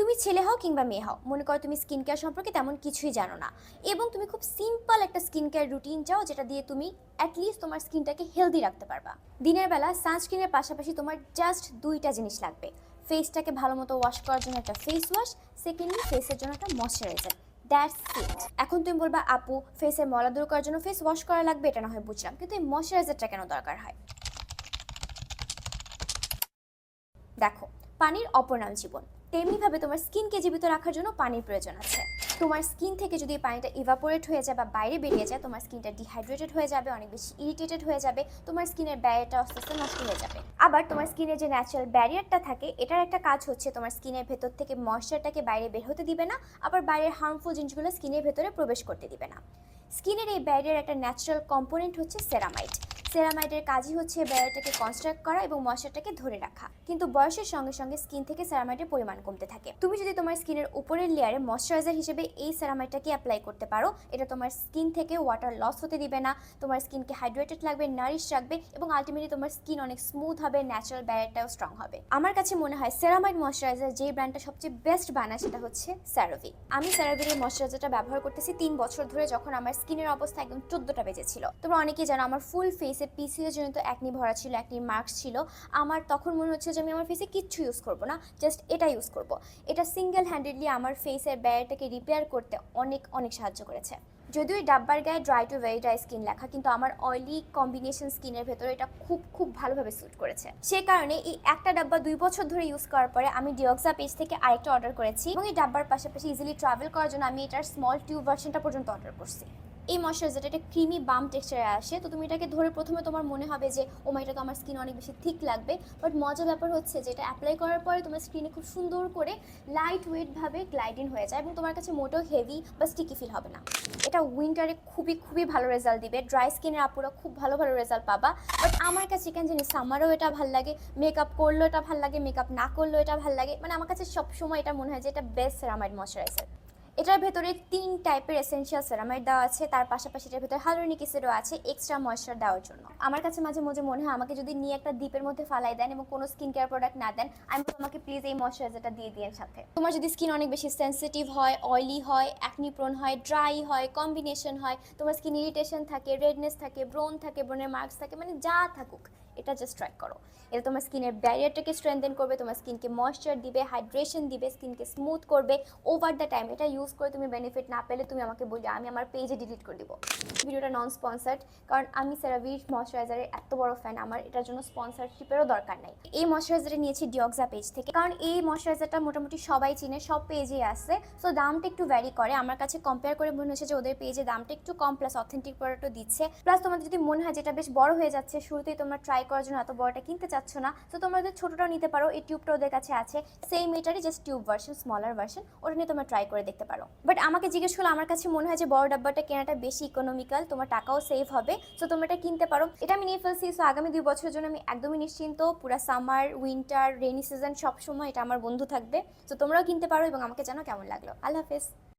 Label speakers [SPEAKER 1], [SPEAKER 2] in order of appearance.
[SPEAKER 1] তুমি ছেলে হও কিংবা মেয়ে হও, মনে করো তুমি স্কিন কেয়ার সম্পর্কে তেমন কিছুই জানো না। এবং তুমি খুব সিম্পল একটা স্কিন কেয়ার রুটিন চাও, যেটা দিয়ে তুমি অ্যাটলিস্ট তোমার স্কিনটাকে হেলদি রাখতে পারবা। দিনের বেলা সানস্ক্রিনের পাশাপাশি তোমার জাস্ট দুইটা জিনিস লাগবে। ফেসটাকে ভালো মতো ওয়াশ করার জন্য একটা ফেস ওয়াশ সেকেন্ডলি ফেসের জন্য একটা ময়শ্চারাইজার দ্যাটস ইট এখন তুমি বলবা, আপু ফেসের ময়লা দূর করার জন্য ফেস ওয়াশ করা লাগবে? এটা না হয় বুঝলাম, কিন্তু এই ময়শ্চারাইজারটা কেন দরকার হয়? দেখো, পানির অপর নাম জীবন। তেমনিভাবে তোমার স্কিনকে জীবিত রাখার জন্য পানির প্রয়োজন আছে। তোমার স্কিন থেকে যদি পানিটা ইভাপোরেট হয়ে যায় বা বাইরে বেরিয়ে যায়, তোমার স্কিনটা ডিহাইড্রেটেড হয়ে যাবে, অনেক বেশি ইরিটেটেড হয়ে যাবে, তোমার স্কিনের ব্যারিয়ারটা আস্তে আস্তে নষ্ট হয়ে যাবে। আবার তোমার স্কিনের যে ন্যাচারাল ব্যারিয়ারটা থাকে, এটার একটা কাজ হচ্ছে তোমার স্কিনের ভেতর থেকে ময়শ্চারটাকে বাইরে বের হতে দিবে না, আবার বাইরের হার্মফুল জিনিসগুলো স্কিনের ভেতরে প্রবেশ করতে দিবে না। স্কিনের এই ব্যারিয়ার একটা ন্যাচারাল কম্পোনেন্ট হচ্ছে সেরামাইড সেরামাইডের কাজই হচ্ছে ব্যারিয়ারটাকে কনস্ট্রাক্ট করা এবং ময়শ্চারটাকে ধরে রাখা। কিন্তু বয়সের সঙ্গে সঙ্গে স্কিন থেকে সেরামাইডের পরিমাণ কমতে থাকে। তুমি যদি তোমার স্কিনের উপরের লেয়ারে ময়শ্চারাইজার হিসেবে এই সেরামাইডটাকে অ্যাপ্লাই করতে পারো, এটা তোমার স্কিন থেকে ওয়াটার লস হতে দিবে না, তোমার স্কিনকে হাইড্রেটেড লাগবে নারিশ রাখবে এবং আলটিমেটলি তোমার স্কিন অনেক স্মুথ হবে ন্যাচারাল ব্যারিয়ারটাও স্ট্রং হবে। আমার কাছে মনে হয় সেরামাইড ময়শ্চারাইজার যে ব্র্যান্ডটা সবচেয়ে বেস্ট বানায় সেটা হচ্ছে স্যারোভি আমি স্যারোভির এই ময়শ্চারাইজারটা ব্যবহার করতেছি তিন বছর ধরে যখন আমার স্কিনের অবস্থা একদম চোদ্দটা বেজেছিল। তোমরা অনেকেই জানো আমার ফুল ফেসে পিসিও জনিত একনি ভরা ছিল একনি মার্কস ছিল। আমার তখন মনে হচ্ছে যে আমি আমার ফেসে কিচ্ছু ইউজ করব না জাস্ট এটা ইউজ করব। এটা সিঙ্গেল হ্যান্ডেডলি আমার ফেসের ব্যায়ারটাকে রিপেয়ার করতে অনেক অনেক সাহায্য করেছে। যদিও এই ডাব্বার গায়ে dry to very dry skin লেখা, কিন্তু আমার অয়েলি কম্বিনেশন স্কিনের ভেতরে এটা খুব খুব ভালোভাবে স্যুট করেছে। সে কারণে এই একটা ডাব্বা দুই বছর ধরে ইউজ করার পরে আমি ডিওক্সা পেজ থেকে আরেকটা অর্ডার করেছি এবং এই ডাব্বার পাশাপাশি ইজিলি ট্রাভেল করার জন্য আমি এটার স্মল টিউব ভার্সনটা পর্যন্ত অর্ডার করছি। এই ময়শ্চারাইজারটা একটা ক্রিমি বাম টেক্সচারে আসে। তো তুমি এটাকে ধরে প্রথমে তোমার মনে হবে যে, ও এটা তো আমার স্কিন অনেক বেশি থিক লাগবে। বাট মজার ব্যাপার হচ্ছে যে, এটা অ্যাপ্লাই করার পরে তোমার স্কিনে খুব সুন্দর করে লাইট ওয়েটভাবে গ্লাইডিং হয়ে যায় এবং তোমার কাছে মোটেও হেভি বা স্টিকি ফিল হবে না। এটা উইন্টারে খুবই খুবই ভালো রেজাল্ট দিবে। ড্রাই স্কিনের আপুরা খুব ভালো ভালো রেজাল্ট পাবা। বাট আমার কাছে কেন জানি সামারও এটা ভালো লাগে মেকআপ করলেও এটা ভালো লাগে মেকআপ না করলেও এটা ভালো লাগে। মানে আমার কাছে সবসময় এটা মনে হয় যে, এটা বেস্ট সেরামাইড ময়শ্চারাইজার এটার ভেতরে তিন টাইপের এসেনশিয়াল সেরামাইড দেওয়া আছে, তার পাশাপাশি এটার ভেতরে হাইলোনিক অ্যাসিডও আছে এক্সট্রা ময়শ্চার দেওয়ার জন্য। আমার কাছে মাঝে মাঝে মনে হয় আমাকে যদি নিয়ে একটা দ্বীপের মধ্যে ফালাই দেন এবং কোনো স্কিন কেয়ার প্রোডাক্ট না দেন, আমি তোমাকে প্লিজ এই ময়শ্চারাইজারটা দিয়ে দিন সাথে। তোমার যদি স্কিন অনেক বেশি সেন্সিটিভ হয় অয়েলি হয় অ্যাকনিপ্রোন হয় ড্রাই হয় কম্বিনেশন হয়, তোমার স্কিন ইরিটেশন থাকে রেডনেস থাকে ব্রোন থাকে ব্রোনের মার্কস থাকে মানে যা থাকুক এটা জাস্ট ট্রাই করো। এটা তোমার স্কিনের ব্যারিয়ারটাকে স্ট্রেংথেন করবে, তোমার স্কিনকে ময়শ্চার দিবে হাইড্রেশন দিবে, স্কিনকে স্মুথ করবে ওভার দ্য টাইম এটা ইউজ করে তুমি বেনিফিট না পেলে তুমি আমাকে বলবে আমি আমার পেজে ডিলিট করে দিব। ভিডিওটা নন স্পন্সার্ড কারণ আমি সেরাভির ময়শ্চারাইজারের এত বড় ফ্যান আমার এটার জন্য স্পন্সরশিপেরও দরকার নাই। এই ময়শ্চারাইজারটা নিয়েছি ডিওক্সা পেজ থেকে, কারণ এই ময়শ্চারাইজারটা মোটামুটি সবাই চিনে, সব পেজে আসে সো দামটা একটু ভ্যারি করে। আমার কাছে কম্পেয়ার করে মনে হচ্ছে যে ওদের পেজে দামটা একটু কম প্লাস অথেন্টিক প্রোডাক্টও দিচ্ছে। প্লাস তোমাদের যদি মনে হয় যেটা বেশ বড় হয়ে যাচ্ছে, শুরুতেই তোমরা ট্রাই করার জন্য এত বড়টা কিনতে চাচ্ছ না। তো তোমাদের ছোটটাও নিতে পারো, এই টিউবটা ওদের কাছে আছে। সেম এটারই just tube version smaller version ওটা নিয়ে তোমরা ট্রাই করে দেখতে পারো। বাট আমাকে জিজ্ঞেস করলে আমার কাছে মনে হয় যে বড় ডাব্বাটা কেনাটা বেশি ইকোনমিক্যাল তোমার টাকাও সেভ হবে। সো তোমরা এটা কিনতে পারো। এটা আমি নিয়ে ফেলছি সো আগামী দুই বছরের জন্য আমি একদমই নিশ্চিন্ত। পুরো সামার উইন্টার রেনি সিজন সব সময় এটা আমার বন্ধু থাকবে। তো তোমরাও কিনতে পারো এবং আমাকে জানো কেমন লাগল। আল্লাহ হাফেজ।